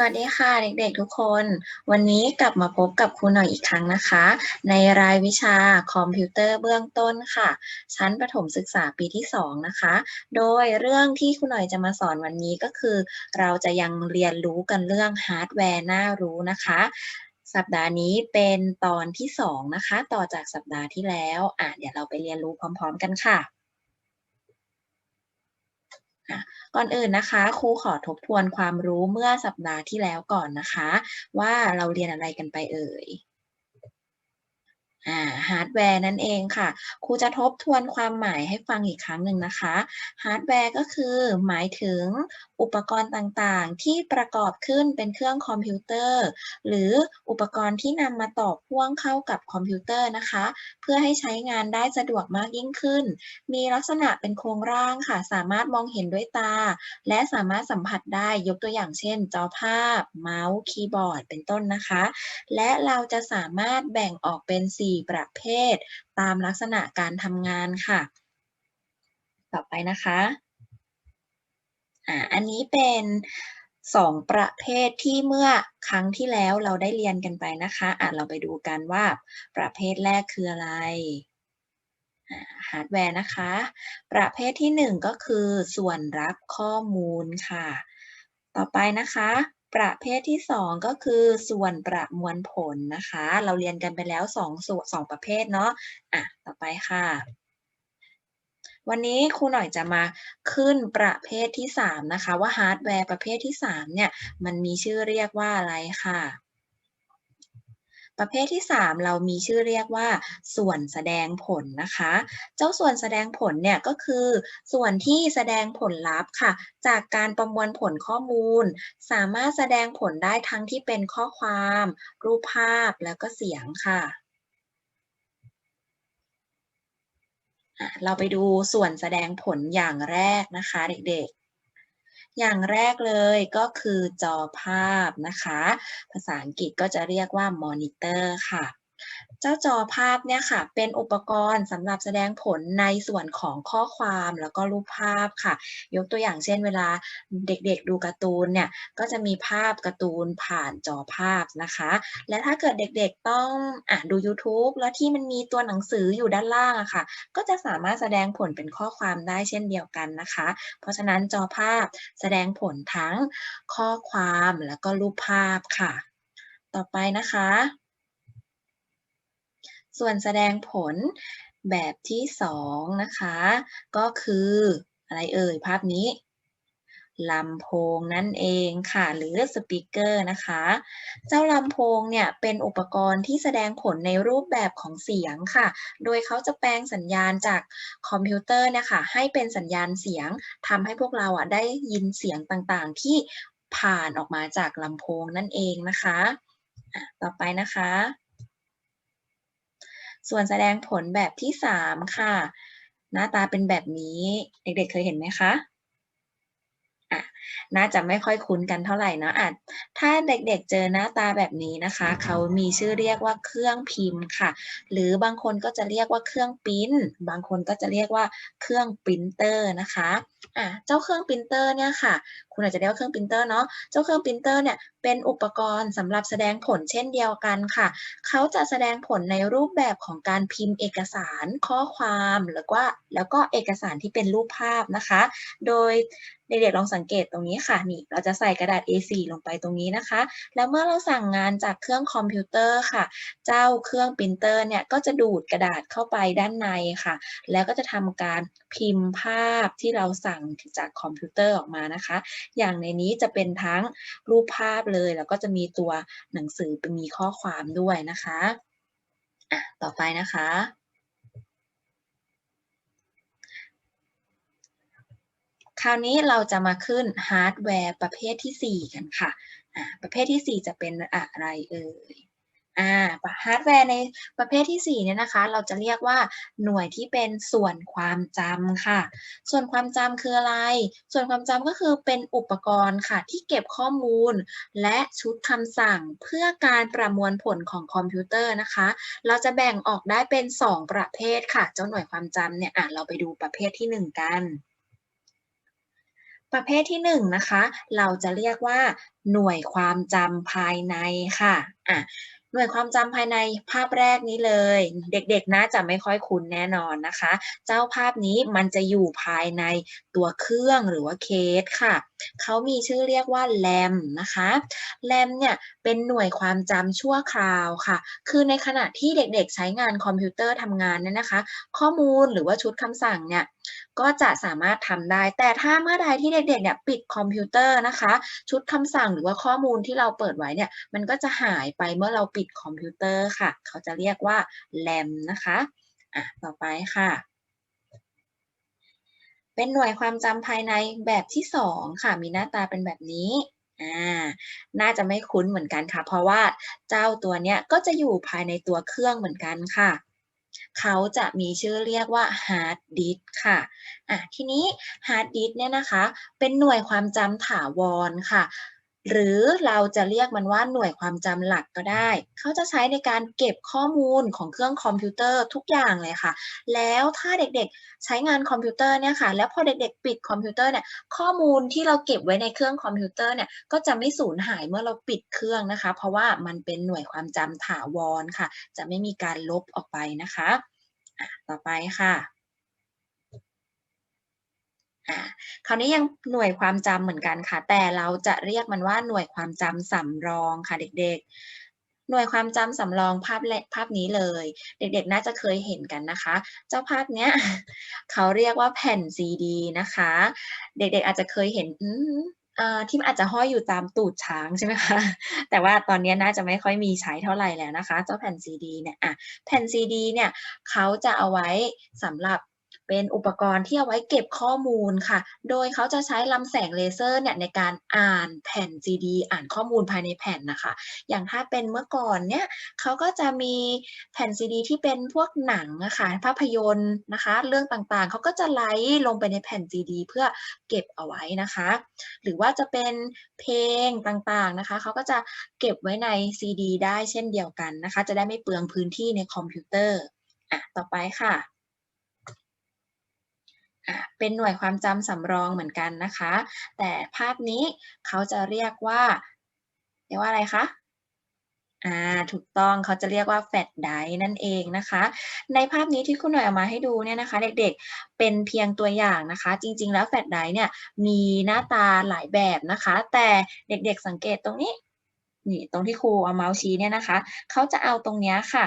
สวัสดีค่ะเด็กๆทุกคน วันนี้กลับมาพบกับครูหน่อยอีกครั้งนะคะ ในรายวิชาคอมพิวเตอร์เบื้องต้นค่ะ ชั้นประถมศึกษาปีที่ 2 นะคะ โดยเรื่องที่ครูหน่อยจะมาสอนวันนี้ก็คือ เราจะยังเรียนรู้กันเรื่องฮาร์ดแวร์น่ารู้นะคะสัปดาห์นี้เป็นตอนที่ 2 นะคะ ต่อจากสัปดาห์ที่แล้วอะเดี๋ยวเราไปเรียนรู้พร้อม ๆ กันค่ะ ก่อนอื่นนะคะ ครูขอทบทวนความรู้เมื่อสัปดาห์ที่แล้วก่อนนะคะ ว่าเราเรียนอะไรกันไปเอ่ย ฮาร์ดแวร์นั่นเองค่ะ ครูจะทบทวนความหมายให้ฟังอีกครั้งหนึ่งนะคะ ฮาร์ดแวร์ก็คือหมายถึงอุปกรณ์ต่างๆ ที่ประกอบขึ้นเป็นเครื่องคอมพิวเตอร์ หรืออุปกรณ์ที่นำมาต่อพ่วงเข้ากับคอมพิวเตอร์นะคะ เพื่อให้ใช้งานได้สะดวกมากยิ่งขึ้น มีลักษณะเป็นโครงร่างค่ะ สามารถมองเห็นด้วยตา และสามารถสัมผัสได้ยกตัวอย่างเช่น จอภาพ เมาส์ คีย์บอร์ด เป็นต้นนะคะ และเราจะสามารถแบ่งออกเป็น 4ประเภท ตามลักษณะการทำงานค่ะ ต่อไปนะคะอ่าอันนี้เป็นสองประเภทที่เมื่อครั้งที่แล้วเราได้เรียนกันไปนะคะอะเราไปดูกันว่าประเภทแรกคืออะไรฮาร์ดแวร์นะคะ ประเภทที่ 1 ก็คือส่วนรับข้อมูลค่ะ ต่อไปนะคะ ประเภทที่ 2 ก็คือส่วนประมวลผลนะคะ เราเรียนกันไปแล้ว2ส่วน2ประเภทเนาะอะต่อไปค่ะ วันนี้ครูหน่อยจะมาขึ้นประเภทที่ 3 นะคะ ว่าฮาร์ดแวร์ประเภทที่ 3 เนี่ย มันมีชื่อเรียกว่าอะไรค่ะ ประเภทที่ 3 เรามีชื่อเรียกว่าส่วนแสดงผลนะคะ เจ้าส่วนแสดงผลเนี่ยก็คือ ส่วนที่แสดงผลลัพธ์ค่ะ จากการประมวลผลข้อมูล สามารถแสดงผลได้ทั้งที่เป็นข้อความ รูปภาพแล้วก็เสียงค่ะเราไปดูส่วนแสดงผลอย่างแรกนะคะเด็ก อย่างแรกเลยก็คือจอภาพนะคะ ภาษาอังกฤษก็จะเรียกว่ามอนิเตอร์ค่ะ เจ้าจอภาพเนี่ยค่ะ เป็นอุปกรณ์สำหรับแสดงผลในส่วนของข้อความแล้วก็รูปภาพค่ะ ยกตัวอย่างเช่นเวลาเด็กๆดูการ์ตูนเนี่ย ก็จะมีภาพการ์ตูนผ่านจอภาพนะคะ และถ้าเกิดเด็กๆต้องอ่านดู YouTube แล้วที่มันมีตัวหนังสืออยู่ด้านล่างอะค่ะ ก็จะสามารถแสดงผลเป็นข้อความได้เช่นเดียวกันนะคะ เพราะฉะนั้นจอภาพแสดงผลทั้งข้อความแล้วก็รูปภาพค่ะ ต่อไปนะคะ ส่วนแสดงผลแบบที่สองนะคะ ก็คืออะไรเอ่ยภาพนี้ลำโพงนั่นเองค่ะ หรือสปีกเกอร์นะคะ เจ้าลำโพงเนี่ยเป็นอุปกรณ์ที่แสดงผลในรูปแบบของเสียงค่ะ โดยเขาจะแปลงสัญญาณจากคอมพิวเตอร์นะคะให้เป็นสัญญาณเสียงทำให้พวกเราอะได้ยินเสียงต่างๆ ที่ผ่านออกมาจากลำโพงนั่นเองนะคะ ต่อไปนะคะ ส่วนแสดงผลแบบที่ 3 ค่ะ หน้าตาเป็นแบบนี้ เด็กๆเคยเห็นไหมคะ อะน่าจะไม่ค่อยคุ้นกันเท่าไหร่นะอะถ้าเด็กๆเจอหน้าตาแบบนี้นะคะ เขามีชื่อเรียกว่าเครื่องพิมพ์ค่ะ หรือบางคนก็จะเรียกว่าเครื่องพิมพ์บางคนก็จะเรียกว่าเครื่องปรินเตอร์นะคะอะเจ้าเครื่องปรินเตอร์เนี่ยค่ะ คุณอาจจะเรียกว่าเครื่องปรินเตอร์เนาะ เจ้าเครื่องปรินเตอร์เนี่ยเป็นอุปกรณ์สำหรับแสดงผลเช่นเดียวกันค่ะ เขาจะแสดงผลในรูปแบบของการพิมพ์เอกสารข้อความแล้วก็แล้วก็เอกสารที่เป็นรูปภาพนะคะ โดย เด็กๆลองสังเกตตรงนี้ค่ะนี่เราจะใส่กระดาษ A4 ลงไปตรงนี้นะคะ แล้วเมื่อเราสั่งงานจากเครื่องคอมพิวเตอร์ค่ะ เจ้าเครื่องปรินเตอร์เนี่ยก็จะดูดกระดาษเข้าไปด้านในค่ะ แล้วก็จะทำการพิมพ์ภาพที่เราสั่งจากคอมพิวเตอร์ออกมานะคะ อย่างในนี้จะเป็นทั้งรูปภาพเลย แล้วก็จะมีตัวหนังสือเป็นมีข้อความด้วยนะคะอะต่อไปนะคะ คราวนี้เราจะมาขึ้นฮาร์ดแวร์ประเภทที่ 4 กันค่ะประเภทที่ 4 จะเป็นอะไรเอ่ยอ่าฮาร์ดแวร์ในประเภทที่ 4 เนี่ยนะคะ เราจะเรียกว่าหน่วยที่เป็นส่วนความจำค่ะ ส่วนความจำคืออะไร ส่วนความจำก็คือเป็นอุปกรณ์ค่ะ ที่เก็บข้อมูล และชุดคำสั่งเพื่อการประมวลผลของคอมพิวเตอร์นะคะ เราจะแบ่งออกได้เป็น 2 ประเภทค่ะ เจ้าหน่วยความจำเนี่ยอะเราไปดูประเภทที่ 1 กัน ประเภทที่หนึ่งนะคะ เราจะเรียกว่าหน่วยความจำภายในค่ะอะหน่วยความจำภายในภาพแรกนี้เลย เด็กๆน่าจะไม่ค่อยคุ้นแน่นอนนะคะ เจ้าภาพนี้มันจะอยู่ภายในตัวเครื่องหรือว่าเคสค่ะ เขามีชื่อเรียกว่าแรมนะคะแรมเนี่ยเป็นหน่วยความจำชั่วคราวค่ะ คือในขณะที่เด็กๆใช้งานคอมพิวเตอร์ทำงานเนี่ยนะคะ ข้อมูลหรือว่าชุดคำสั่งเนี่ย ก็จะสามารถทำได้ แต่ถ้าเมื่อใดที่เด็กๆเนี่ยปิดคอมพิวเตอร์นะคะ ชุดคำสั่งหรือว่าข้อมูลที่เราเปิดไว้เนี่ยมันก็จะหายไปเมื่อเราปิดคอมพิวเตอร์ค่ะ เขาจะเรียกว่าแรมนะคะอะต่อไปค่ะเป็นหน่วยความจำภายในแบบที่สองค่ะ มีหน้าตาเป็นแบบนี้อ่าน่าจะไม่คุ้นเหมือนกันค่ะ เพราะว่าเจ้าตัวเนี้ยก็จะอยู่ภายในตัวเครื่องเหมือนกันค่ะ เขาจะมีชื่อเรียกว่า hard disk ค่ะอะ ทีนี้ hard disk เนี่ยนะคะ เป็นหน่วยความจำถาวรค่ะ หรือเราจะเรียกมันว่าหน่วยความจำหลักก็ได้ เขาจะใช้ในการเก็บข้อมูลของเครื่องคอมพิวเตอร์ทุกอย่างเลยค่ะ แล้วถ้าเด็กๆใช้งานคอมพิวเตอร์เนี่ยค่ะ แล้วพอเด็กๆ ปิดคอมพิวเตอร์เนี่ย ข้อมูลที่เราเก็บไว้ในเครื่องคอมพิวเตอร์เนี่ยก็จะไม่สูญหายเมื่อเราปิดเครื่องนะคะ เพราะว่ามันเป็นหน่วยความจำถาวรค่ะ จะไม่มีการลบออกไปนะคะ ต่อไปค่ะอ่า คราวนี้ยังหน่วยความจำเหมือนกันค่ะ แต่เราจะเรียกมันว่าหน่วยความจำสำรองค่ะเด็กๆ หน่วยความจำสำรองภาพภาพนี้เลย เด็กๆ น่าจะเคยเห็นกันนะคะ เจ้าภาพเนี้ยเขาเรียกว่าแผ่นซีดีนะคะ เด็กๆ อาจจะเคยเห็นที่อาจจะห้อยอยู่ตามตูดช้างใช่ไหมคะ แต่ว่าตอนนี้น่าจะไม่ค่อยมีใช้เท่าไหร่แล้วนะคะ เจ้าแผ่นซีดีเนี่ยอะแผ่นซีดีเนี่ยเขาจะเอาไว้สำหรับ เป็นอุปกรณ์ที่เอาไว้เก็บข้อมูลค่ะ โดยเขาจะใช้ลำแสงเลเซอร์เนี่ยในการอ่านแผ่น CD อ่านข้อมูลภายในแผ่นนะคะ อย่างถ้าเป็นเมื่อก่อนเนี่ยเขาก็จะมีแผ่น CD ที่เป็นพวกหนังนะคะภาพยนตร์นะคะ เรื่องต่างๆ เขาก็จะไลฟ์ลงไปในแผ่น CD เพื่อเก็บเอาไว้นะคะ หรือว่าจะเป็นเพลงต่างๆนะคะ เขาก็จะเก็บไว้ใน CD ได้เช่นเดียวกันนะคะ จะได้ไม่เปลืองพื้นที่ในคอมพิวเตอร์อะต่อไปค่ะ เป็นหน่วยความจำสำรองเหมือนกันนะคะ แต่ภาพนี้เขาจะเรียกว่าเรียกว่าอะไรคะอ่าถูกต้องเขาจะเรียกว่าแฟลชไดร์นั่นเองนะคะ ในภาพนี้ที่คุณหน่อยเอามาให้ดูเนี่ยนะคะ เด็กๆเป็นเพียงตัวอย่างนะคะ จริง ๆ แล้วแฟลชไดร์เนี่ยมีหน้าตาหลายแบบนะคะ แต่เด็กๆสังเกตตรงนี้นี่ตรงที่ครูเอาเมาส์ชี้เนี่ยนะคะ เขาจะเอาตรงนี้ค่ะ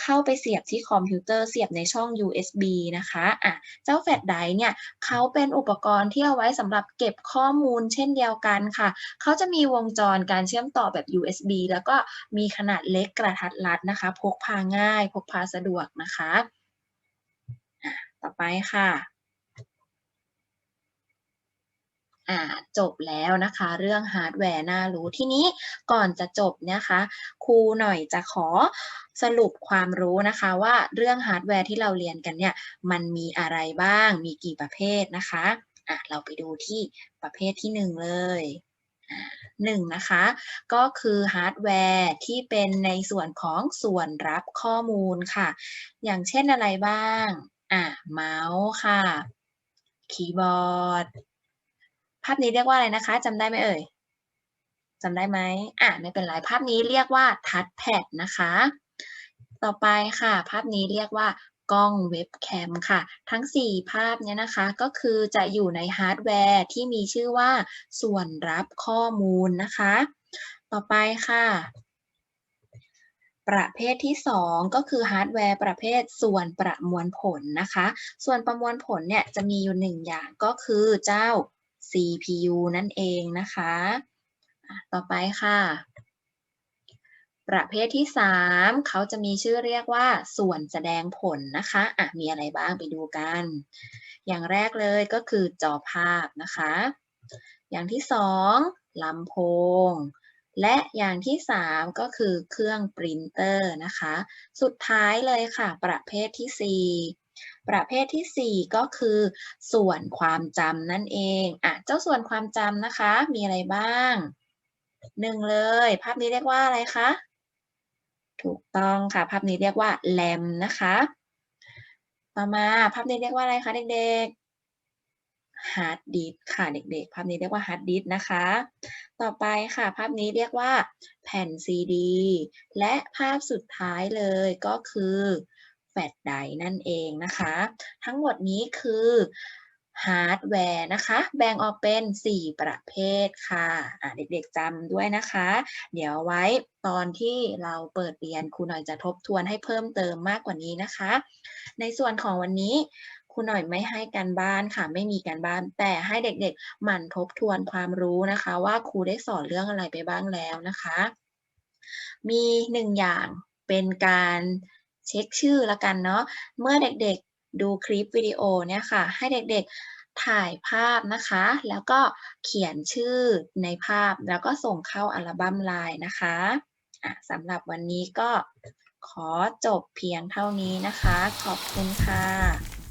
เข้าไปเสียบที่คอมพิวเตอร์เสียบในช่อง USB นะคะอะเจ้าแฟลชไดร์เนี่ยเขาเป็นอุปกรณ์ที่เอาไว้สำหรับเก็บข้อมูลเช่นเดียวกันค่ะ เขาจะมีวงจรการเชื่อมต่อแบบ USB แล้วก็มีขนาดเล็กกระทัดรัดนะคะ พกพาง่าย พกพาสะดวกนะคะ ต่อไปค่ะ อ่าจบแล้วนะคะ เรื่องฮาร์ดแวร์น่ารู้ที่นี้ก่อนจะจบนะคะครูหน่อยจะขอสรุปความรู้นะคะว่าเรื่องฮาร์ดแวร์ที่เราเรียนกันเนี่ยมันมีอะไรบ้างมีกี่ประเภทนะคะอะเราไปดูที่ประเภทที่หนึ่งเลยหนึ่งนะคะ ก็คือฮาร์ดแวร์ที่เป็นในส่วนของส่วนรับข้อมูลค่ะ อย่างเช่นอะไรบ้าง อะเมาส์ค่ะ คีย์บอร์ด ภาพนี้เรียกว่าอะไรนะคะจำได้ไหมเอ่ยจำได้ไหมอะไม่เป็นไรภาพนี้เรียกว่าทัชแพดนะคะ ต่อไปค่ะ ภาพนี้เรียกว่ากล้องเว็บแคมค่ะ ทั้ง 4 ภาพเนี้นะคะ ก็คือจะอยู่ในฮาร์ดแวร์ที่มีชื่อว่าส่วนรับข้อมูลนะคะ ต่อไปค่ะ ประเภทที่ 2 ก็คือฮาร์ดแวร์ประเภทส่วนประมวลผลนะคะ ส่วนประมวลผลเนี่ยจะมีอยู่1อย่างก็คือเจ้า CPU นั่นเองนะคะ ต่อไปค่ะ ประเภทที่ 3 เขาจะมีชื่อเรียกว่าส่วนแสดงผลนะคะอะมีอะไรบ้างไปดูกัน อย่างแรกเลยก็คือจอภาพนะคะ อย่างที่ 2ลำโพงและอย่างที่ 3 ก็คือเครื่องปรินเตอร์นะคะ สุดท้ายเลยค่ะ ประเภทที่4 ประเภทที่ 4 ก็คือ ส่วนความจำนั่นเองอะเจ้าส่วนความจำนะคะ มีอะไรบ้างหนึ่งเลย ภาพนี้เรียกว่าอะไรคะ ถูกต้องค่ะ ภาพนี้เรียกว่าแรมนะคะ ต่อมาภาพนี้เรียกว่าอะไรคะเด็กๆฮาร์ดดิสค่ะเด็กๆ ภาพนี้เรียกว่าฮาร์ดดิสนะคะ ต่อไปค่ะ ภาพนี้เรียกว่าแผ่นซีดีและภาพสุดท้ายเลยก็คือ แฟลชไดร์นั่นเองนะคะ ทั้งหมดนี้คือฮาร์ดแวร์นะคะ แบ่งออกเป็น 4 ประเภทค่ะอะเด็กๆจำด้วยนะคะ เดี๋ยวไว้ตอนที่เราเปิดเรียนครูหน่อยจะทบทวนให้เพิ่มเติมมากกว่านี้นะคะ ในส่วนของวันนี้ครูหน่อยไม่ให้การบ้านค่ะ ไม่มีการบ้าน แต่ให้เด็กๆหมั่นทบทวนความรู้นะคะ ว่าครูได้สอนเรื่องอะไรไปบ้างแล้วนะคะ มีหนึ่งอย่างเป็นการ เช็คชื่อละกันเนาะเมื่อเด็กๆดูคลิปวิดีโอเนี่ยค่ะ ให้เด็กๆถ่ายภาพนะคะ แล้วก็เขียนชื่อในภาพแล้วก็ส่งเข้าอัลบั้มไลน์นะคะอะสำหรับวันนี้ก็ขอจบเพียงเท่านี้นะคะ ขอบคุณค่ะ